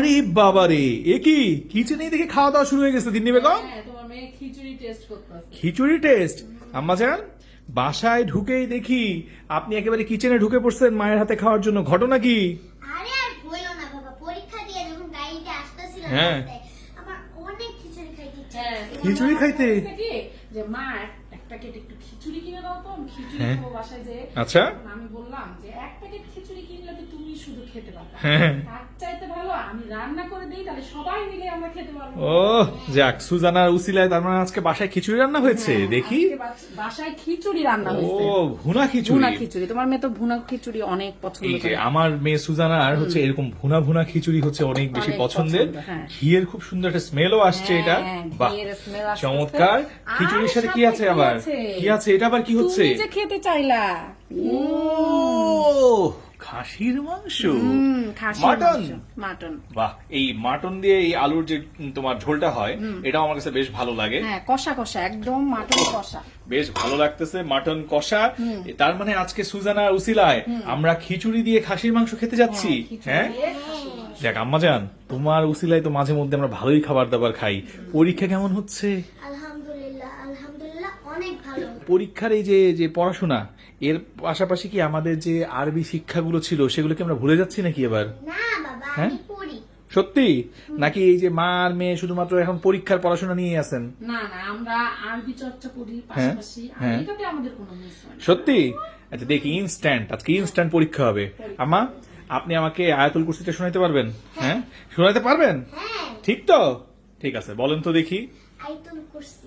আরে বাবারে এ কি? কিচেনেই দেখে খাওয়া দাওয়া শুরু হয়ে গেছে দিন্নি বেগম? হ্যাঁ তোমার মেয়ে খিচুড়ি টেস্ট করতেছে। খিচুড়ি টেস্ট আম্মা যান বাসায় ঢুকেই দেখি আপনি একেবারে কিচেনে ঢুকে পড়ছেন মায়ের হাতে খাওয়ার জন্য। ঘটনা কি? আরে আর বইলো না বাবা পরীক্ষা দিয়ে যখন গাড়িতে আসতেছিলাম হ্যাঁ। আমার অনেক খিচুড়ি খাইতে ইচ্ছে হ্যাঁ খিচুড়ি খাইতে? যে মা প্যাকেট একটু খিচুড়ি কিনে দাও তো। খিচুড়ি হ্যাঁ। খাব বাসায় যে আচ্ছা। আমি বললাম যে এক প্যাকেট খিচুড়ি কিনলে তো তুমি শুধু খেতে পারবে। হ্যাঁ। তার চাইতে ভালো আমি রান্না করে দিই তাহলে সবাই মিলে আমরা খেতে পারব। ও যাক সুজানার উসিলায় তার মানে আজকে বাসায় খিচুড়ি রান্না হয়েছে? হ্যাঁ, দেখি। বাসায় খিচুড়ি রান্না ও ভুনা খিচুড়ি। ভুনা খিচুড়ি। তোমার মেয়ে তো ভুনা খিচুড়ি অনেক পছন্দ করে। আমার মেয়ে সুজানার হচ্ছে এরকম ভুনা ভুনা খিচুড়ি হচ্ছে অনেক বেশি পছন্দের। পছন্দ। ঘিয়ের খুব সুন্দর একটা স্মেলও আসছে এটা। বাহ। চমৎকার। খিচুড়ির সাথে কি আছে আবার? আছে? কি আছে? এটা আবার কি হচ্ছে? তুমি যে খেতে চাইলা। ও খাসির মাংস। মাটন? মাটন। বাহ এই মাটন দিয়ে এই আলুর যে তোমার ঝোলটা হয় এটাও আমার কাছে বেশ ভালো লাগে। হ্যাঁ কষা কষা একদম মাটন কষা। বেশ ভালো লাগতেছে মাটন কষা। তার মানে আজকে সুজানা উসিলায় আমরা খিচুড়ি দিয়ে খাসির মাংস খেতে যাচ্ছি হ্যাঁ খাসির যাক আম্মা যান তোমার উসিলায় তো মাঝে মধ্যে আমরা ভালোই খাবার দাবার খাই। পরীক্ষা কেমন হচ্ছে? আলহামদুলিল্লাহ অনেক ভালো। পরীক্ষার এই যে যে পড়াশোনা এর পাশাপাশি কি আমাদের যে আরবি শিক্ষাগুলো ছিল সেগুলো কি আমরা ভুলে যাচ্ছি নাকি এবার? না বাবা হ্যাঁ? আমি পড়ি। সত্যি? নাকি এই যে মা আর মেয়ে শুধুমাত্র এখন পরীক্ষার পড়াশোনা নিয়ে আছেন? না না আমরা আরবি চর্চা করি হ্যাঁ, পাশাপাশি আর হ্যাঁ। এটাতে আমাদের কোনো মিস হয় না। সত্যি? আচ্ছা দেখি ইনস্ট্যান্ট আজকে ইনস্ট্যান্ট পরীক্ষা হবে। আম্মা আপনি আমাকে আয়াতুল কুরসিটা শোনাতে পারবেন? হ্যাঁ। শোনাতে পারবেন? হ্যাঁ। ঠিক তো? ঠিক আছে বলেন তো দেখি। আইতুল কুরসি।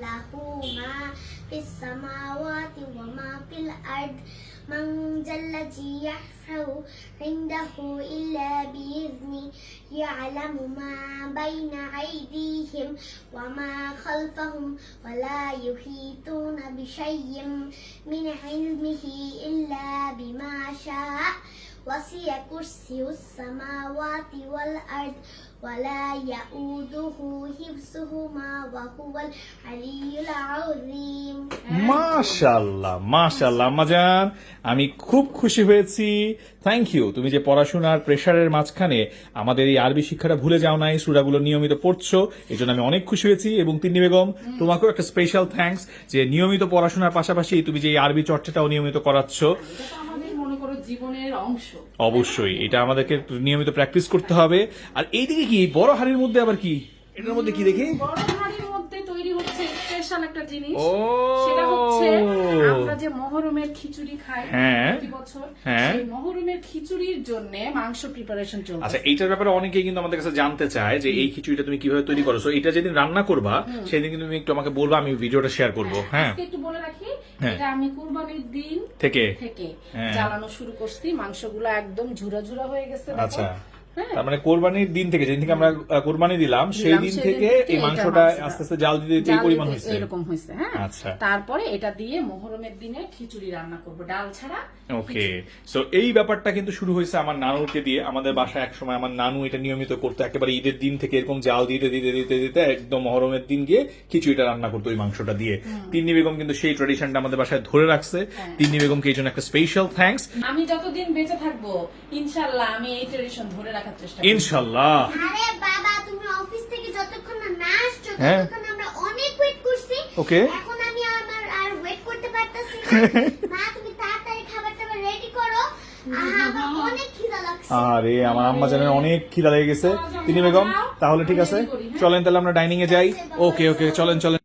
له ما في السماوات وما في الأرض. من ذا الذي يحفظ عنده إلا بإذنه يعلم ما بين أيديهم وما خلفهم ولا يحيطون بشيء من علمه إلا بما شاء. وسع كرسي السماوات والأرض ولا يؤوده حفظهما وهو العلي العظيم মাশাল্লাহ মাশাল্লাহ আম্মাজান আমি খুব খুশি হয়েছি থ্যাংক ইউ তুমি যে পড়াশোনার প্রেশারের মাঝখানে আমাদের এই আরবি শিক্ষাটা ভুলে যাও নাই সুরাগুলো নিয়মিত পড়ছো এই জন্য আমি অনেক খুশি হয়েছি এবং তিন্নি বেগম তোমাকেও একটা স্পেশাল থ্যাঙ্কস যে নিয়মিত পড়াশোনার পাশাপাশি তুমি যে এই আরবি চর্চাটাও নিয়মিত করাচ্ছ জীবনের অংশ। অবশ্যই এটা আমাদেরকে নিয়মিত প্র্যাকটিস করতে হবে। আর এইদিকে কি বড় হাড়ির মধ্যে আবার কি? এটার মধ্যে কি দেখি? বড় হাড়ির মধ্যে তৈরি হচ্ছে স্পেশাল একটা জিনিস। সেটা হচ্ছে আমরা যে মহরমের খিচুড়ি খাই হ্যাঁ। প্রতি বছর হ্যাঁ। সেই মহরমের খিচুড়ির জন্য মাংস প্রিপারেশন চলছে। আচ্ছা এইটার ব্যাপারে অনেকেই কিন্তু আমাদের কাছে জানতে চায় যে এই খিচুড়িটা তুমি কীভাবে তৈরি করো? এটা যেদিন রান্না করবা সেদিন কিন্তু তুমি একটু আমাকে বলবা আমি ভিডিওটা শেয়ার করব হ্যাঁ। একটু বলে রাখি হ্যাঁ। এটা আমি কুরবানির দিন থেকে থেকে হ্যাঁ। জ্বালানো শুরু করছি মাংসগুলো একদম ঝুরা ঝুরা হয়ে গেছে আচ্ছা হ্যাঁ। তার মানে কোরবানির দিন থেকে যেদিন থেকে আমরা কোরবানি দিলাম সেই দিন থেকে এই মাংসটা। আস্তে আস্তে জাল দিতে এই পরিমাণ হয়েছে। এরকম হয়েছে হ্যাঁ। আচ্ছা। তারপরে এটা দিয়ে মোহরমের দিনে খিচুড়ি রান্না করব ডাল ছাড়া ওকে সো এই ব্যাপারটা কিন্তু শুরু হয়েছে আমার নানুকে দিয়ে। আমাদের বাসায় এক সময় আমার নানু এটা নিয়মিত করতো একেবারে ঈদের দিন থেকে এরকম জাল দিতে দিতে দিতে দিতে একদম মহরমের দিন গিয়ে খিচুড়িটা রান্না করতো ওই মাংসটা দিয়ে। তিন্নি বেগম কিন্তু সেই ট্রেডিশনটা আমাদের বাসায় ধরে রাখছে। হ্যাঁ। তিন্নি বেগমকে এই জন্য একটা স্পেশাল থ্যাঙ্কস আমি যতদিন বেঁচে থাকব ইনশাল্লাহ আমি এই ট্রেডিশন ধরে রাখার চেষ্টা আরে বাবা তুমি অফিস থেকে যতক্ষণ না না আসছো হ্যাঁ। ততক্ষণ আমরা অনেক ওয়েট করছি। Okay. এখন আমি আমার আর ওয়েট করতে পারতাছি না। মা তুমি তাড়াতাড়ি খাবার টাবার রেডি করো আহা আমার অনেক খিদা লাগছে। আরে আমার আম্মা জানেন অনেক খিদা লেগে গেছে। তিনি বেগম তাহলে ঠিক আছে। চলেন তাহলে আমরা ডাইনিং এ যাই ওকে ওকে চলেন চলেন।